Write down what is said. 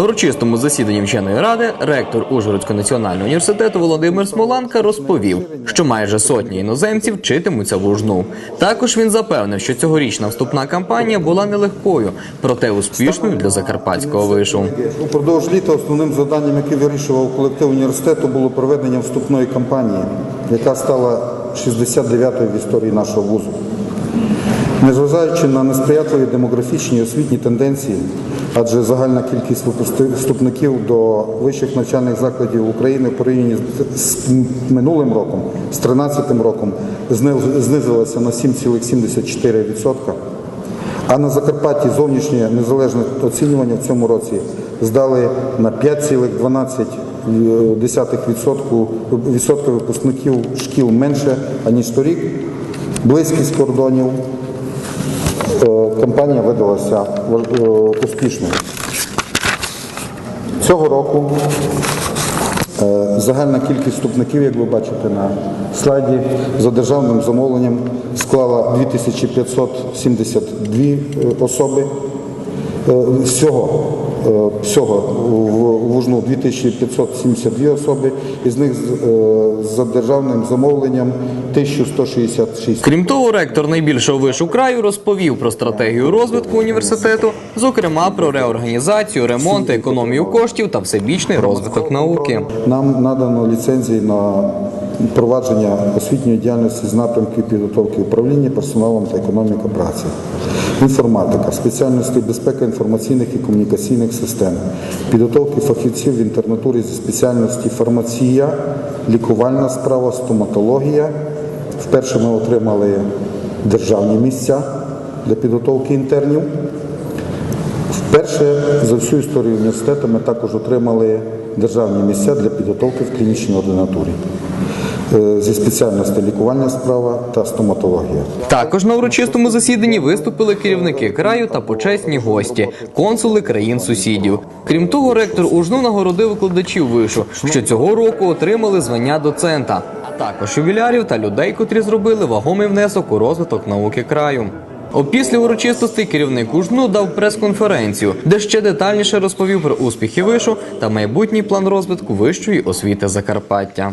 Урочистому засіданні вченої ради ректор Ужгородського національного університету Володимир Смоланка розповів, що майже сотні іноземців вчитимуться в УЖНУ. Також він запевнив, що цьогорічна вступна кампанія була нелегкою, проте успішною для закарпатського вишу. Упродовж літа основним завданням, яке вирішував колектив університету, було проведення вступної кампанії, яка стала 69-ю в історії нашого вузу. Незважаючи на несприятливі демографічні і освітні тенденції, адже загальна кількість вступників до вищих навчальних закладів України в порівнянні з- минулим роком, з 13 роком, зни- знизилася на 7,74%. А на Закарпатті зовнішнє незалежне оцінювання в цьому році здали на 5,12% відсотка випускників шкіл менше, аніж торік. Близькість кордонів. Е, Кампанія видалася е, успішною. Цього року е, загальна кількість вступників, як ви бачите на слайді, за державним замовленням склала 2572 е, особи. Е, Всього, е, всього в- в УЖНУ 2572 особи, із них з- е, за державним замовленням 1166. Крім того, ректор найбільшого вишу краю розповів про стратегію розвитку університету, зокрема про реорганізацію, ремонт, економію коштів та всебічний розвиток науки. Нам надано ліцензії на провадження освітньої діяльності з напрямків підготовки управління персоналом та економіка праці, інформатика, спеціальності безпека інформаційних і комунікаційних систем, підготовки фахівців в інтернатурі зі спеціальності фармація, лікувальна справа, стоматологія. Вперше ми отримали державні місця для підготовки інтернів. Вперше за всю історію університету ми також отримали державні місця для підготовки в клінічній ординатурі зі спеціальності лікувальна справа та стоматологія. Також на урочистому засіданні виступили керівники краю та почесні гості, консули країн сусідів. Крім того, ректор УЖНУ нагородив викладачів вишу, що цього року отримали звання доцента, а також ювілярів та людей, котрі зробили вагомий внесок у розвиток науки краю. Опісля урочистостей керівник УЖНУ дав прес-конференцію, де ще детальніше розповів про успіхи вишу та майбутній план розвитку вищої освіти Закарпаття.